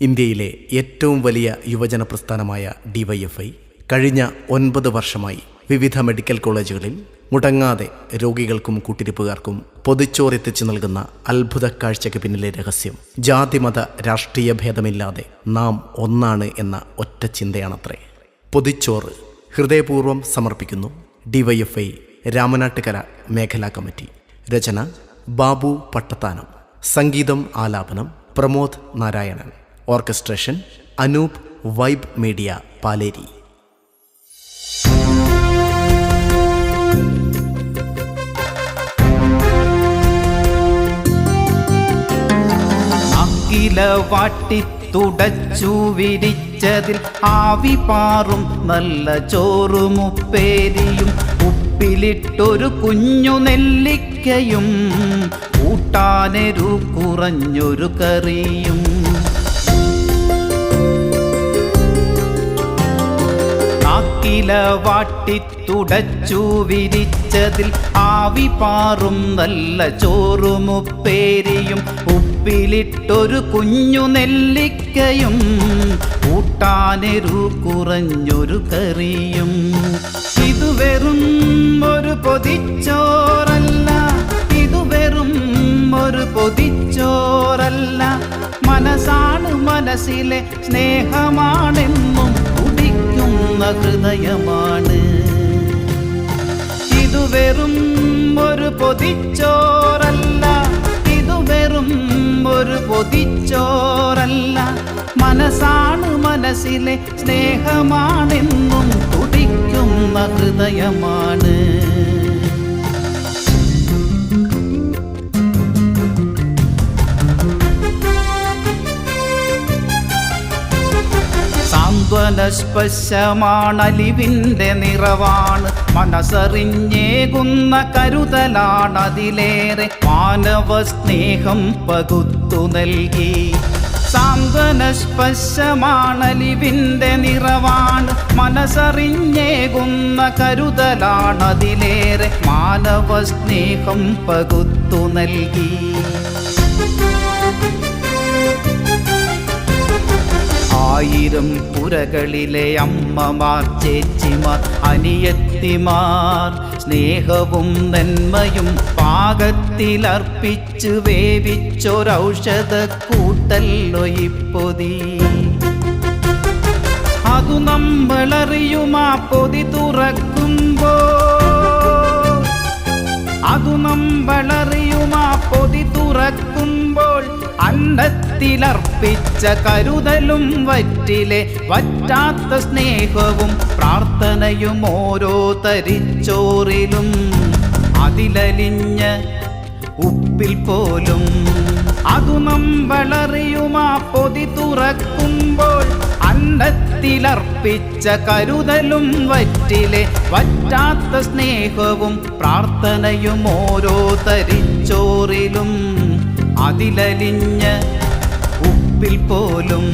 ഇന്ത്യയിലെ ഏറ്റവും വലിയ യുവജന പ്രസ്ഥാനമായ ഡിവൈഎഫ്ഐ കഴിഞ്ഞ ഒൻപത് വർഷമായി വിവിധ മെഡിക്കൽ കോളേജുകളിൽ മുടങ്ങാതെ രോഗികൾക്കും കൂട്ടിരിപ്പുകാർക്കും പൊതിച്ചോറെത്തിച്ചു നൽകുന്ന അത്ഭുത കാഴ്ചയ്ക്ക് പിന്നിലെ രഹസ്യം ജാതിമത രാഷ്ട്രീയ ഭേദമില്ലാതെ നാം ഒന്നാണ് എന്ന ഒറ്റ ചിന്തയാണത്രേ. പൊതിച്ചോറ് ഹൃദയപൂർവം സമർപ്പിക്കുന്നു ഡിവൈഎഫ്ഐ രാമനാട്ടുകര മേഖലാ കമ്മിറ്റി. രചന ബാബു പട്ടത്താനം. സംഗീതം ആലാപനം Pramod Narayanan. Orchestration Anoop vibe media Paleri. അഖില തുടച്ചു വിരിച്ചതിൽ ആവി പാറും നല്ല ചോറുമുപ്പേരിയും ഉപ്പിലിട്ടൊരു കുഞ്ഞു നെല്ലിക്കയും കൂട്ടാനെരു കുറഞ്ഞൊരു കറിയും. നാക്കില വാട്ടി തുടച്ചു വിരിച്ചതിൽ ആവി പാറും നല്ല ചോറുമുപ്പേരിയും. ഉപ്പിലിട്ടൊരു കുഞ്ഞു നെല്ലിക്കയും കൂട്ടാനെരു കുറഞ്ഞൊരു കറിയും. ഇത് വെറും ഒരു പൊതിച്ചോറല്ല ഇത് വെറും ഒരു പൊതിച്ചോറല്ല. മനസ്സാണ് മനസ്സിലെ സ്നേഹമാണെന്നും തുടിക്കുന്ന ഹൃദയമാണ്. ഇതു വെറും ഒരു പൊതിച്ചോറല്ല. ഇതു വെറും ഒരു പൊതിച്ചോറല്ല. മനസ്സാണ് മനസ്സിലെ സ്നേഹമാണെന്നും തുടിക്കുന്ന ഹൃദയമാണ്. സാന്ത്വനസ്പശമാണലിവിന്റെ നിറവാണ്. മനസ്സറിഞ്ഞേകുന്ന കരുതലാണതിലേറെ മാനവ സ്നേഹം പകുത്തു നൽകി. സാന്ത്വനസ്പശമാണലിവിന്റെ നിറവാണ്. മനസ്സറിഞ്ഞേകുന്ന കരുതലാണതിലേറെ മാനവ സ്നേഹം പകുത്തു നൽകി. ആയിരം പുരകളിലെ അമ്മമാർ ചേച്ചിമാർ അനിയത്തിമാർ സ്നേഹവും നന്മയും പാകത്തിലർപ്പിച്ച് വേവിച്ചൊരൗഷധ കൂട്ടല്ലോ ഇപ്പൊതി അതു നമ്മളറിയുമാ പൊതി തുറക്കുമ്പോ അതു നമ്മളറിയുമാ പൊതി തുറക്കുമ്പോൾ അന്നത്തിലർപ്പിച്ച കരുതലും വറ്റിലെ വറ്റാത്ത സ്നേഹവും പ്രാർത്ഥനയും ഓരോ തരിച്ചോറിലും അതിലലിഞ്ഞ് ഉപ്പിൽ പോലും. അതു നമ്മളറിയുമാ പൊതി തുറക്കുമ്പോൾ അന്നത്തിലർപ്പിച്ച കരുതലും വറ്റിലെ വറ്റാത്ത സ്നേഹവും പ്രാർത്ഥനയും ഓരോ തരിച്ചോറിലും. അതിലലിഞ്ഞ് ഉപ്പിൽ പോലും.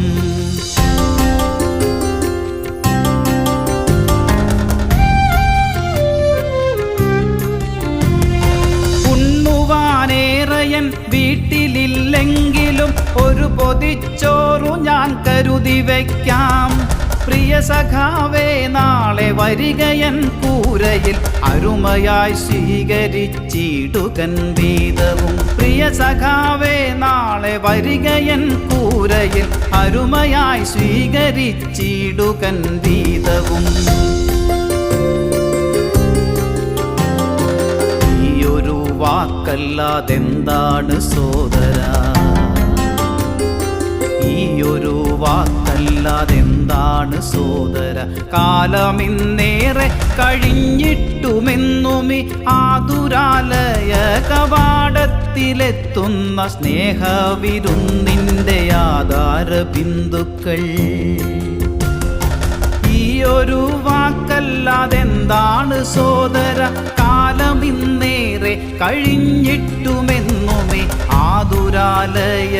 ഉണ്ണുവാനേറയൻ വീട്ടിലില്ലെങ്കിലും ഒരു പൊതിച്ചോറു ഞാൻ കരുതി വയ്ക്കാം. പ്രിയ സഖാവേ നാളെ വരികയൻ കൂരയിൽ അരുമയായി സ്വീകരിച്ചിടുകൻ വീതവും. പ്രിയ സഖാവേ നാളെ വരികയൻ കൂരയിൽ അരുമയായി സ്വീകരിച്ചിടുകൻ വീതവും. ഈയൊരു വാക്കല്ലാതെന്താണ് സോദര? ഈയൊരു വാക്കല്ലാതെന്താണ് സോദര? കാലമിന്നേറെ കഴിഞ്ഞിട്ടുമെന്നുമി ആതുരാലയ കവാടത്തിലെത്തുന്ന സ്നേഹവിരുന്നിന്റെ ആധാര ബിന്ദുക്കൾ ഒരു വാക്കല്ലാതെന്താണ് സോദര? കാലമിന്നേറെ കഴിഞ്ഞിട്ടുമെന്നുമേ ആതുരാലയ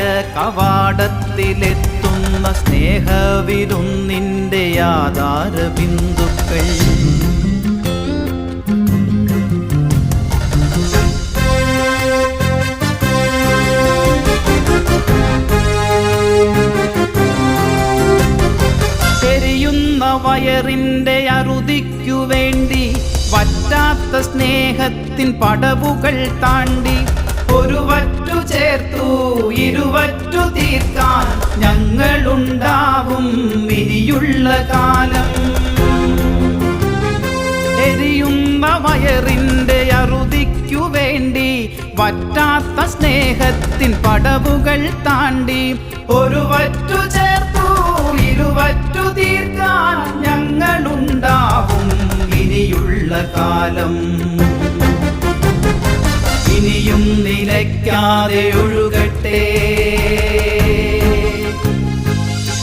പരമ സ്നേഹവിതൊന്നിന്റെ ആധാര ബിന്ദുക്കൾ ശരിയുന്ന വയറിന്റെ അറുതിക്കു വേണ്ടി വറ്റാത്ത സ്നേഹത്തിൻ പടവുകൾ താണ്ടി ഒരു വറ്റു ചേർത്തു ഇരുവറ്റു തീർക്കാൻ ഞങ്ങളുണ്ടാവും ഇനിയുള്ള കാലം. എരിയുന്ന വയറിന്റെ അറുതിക്കു വേണ്ടി വറ്റാത്ത സ്നേഹത്തിൻ പടവുകൾ താണ്ടി. ഒരുവറ്റു ചേർത്തു ഇരുവറ്റു തീർക്കാൻ നിലയ്ക്കാതെ ഒഴുകട്ടെ.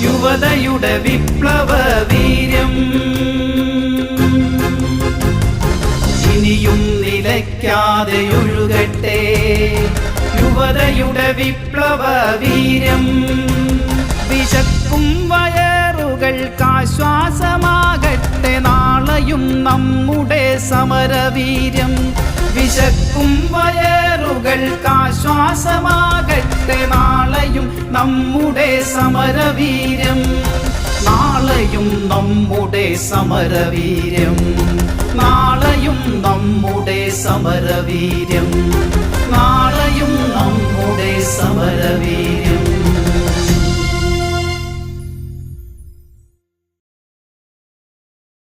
യുവതയുടെ വിപ്ലവ വീര്യം. ഇനിയും നിലയ്ക്കാതെ ഒഴുകട്ടെ. യുവതയുടെ വിപ്ലവ വീര്യം. വിശക്കും വയറുകൾക്കാശ്വാസമാകട്ടെ നാളെയും നമ്മുടെ സമരവീര്യം. വിശക്കും ശ്വാസമാകട്ടെ നാളെയും നമ്മുടെ സമരവീര്യം. നാളെയും നമ്മുടെ സമരവീര്യം. നാളെയും നമ്മുടെ സമരവീര്യം. നാളെയും നമ്മുടെ സമരവീര്യം.